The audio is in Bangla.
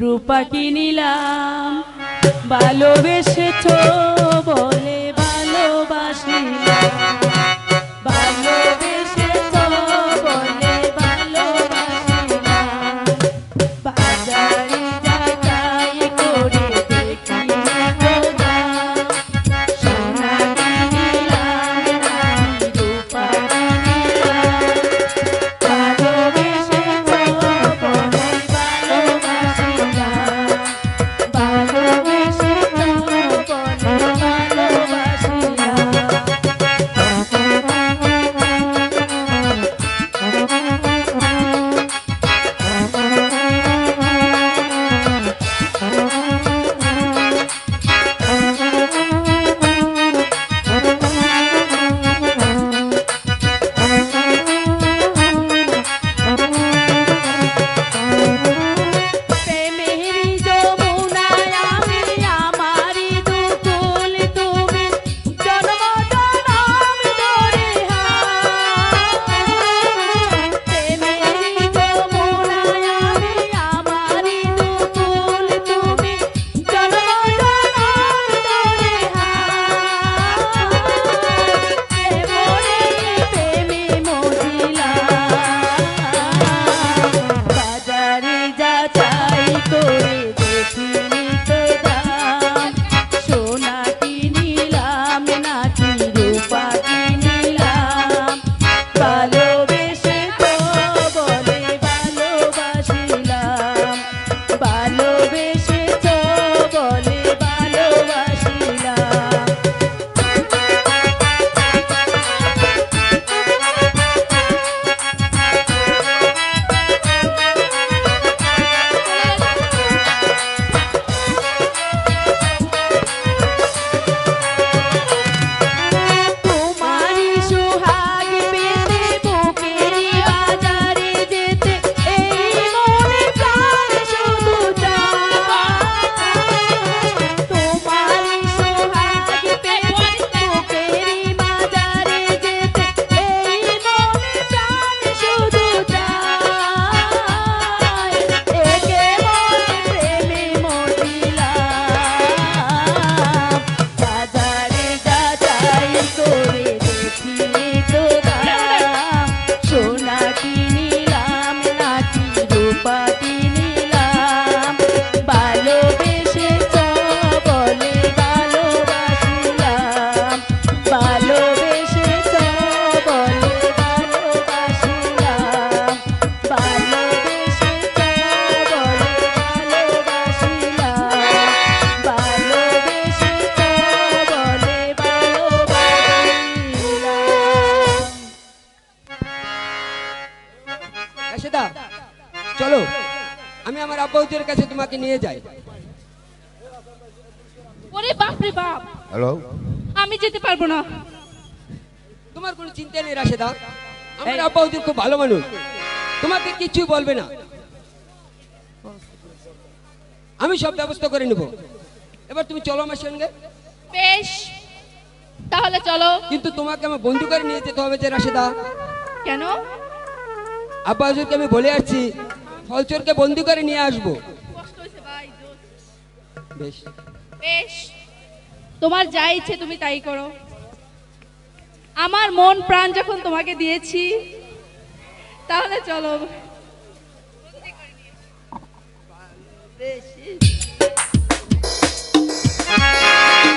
রূপা কিনিলাম ভালোবেসেছ বলে ভালোবাসিলাম। রাশেদা চলো আমি আমার আব্বাউদের কাছে তোমাকে নিয়ে যাই। ওরে বাপ রে বাপ। হ্যালো? আমি যেতে পারব না। তোমার কোনো চিন্তা নেই রাশেদা? আমার আব্বাউদের খুব ভালো মানুষ। তোমাকে কিছু বলবে না। আমি সব ব্যবস্থা করে নেব। এবার তুমি চলো আমার সঙ্গে। বেশ তাহলে চলো। কিন্তু তোমাকে আমার বন্ধু করে নিয়ে যেতে হবে যে রাশেদা। কেন? আব্বা হুজুরকে আমি বলে আসছি ফলচোরকে বন্দি করে নিয়ে আসব। কষ্ট হয়েছে ভাই বেশ। বেশ। তোমার যা ইচ্ছে তুমি তাই করো। আমার মন প্রাণ যখন তোমাকে দিয়েছি তাহলে চলো। বেশ।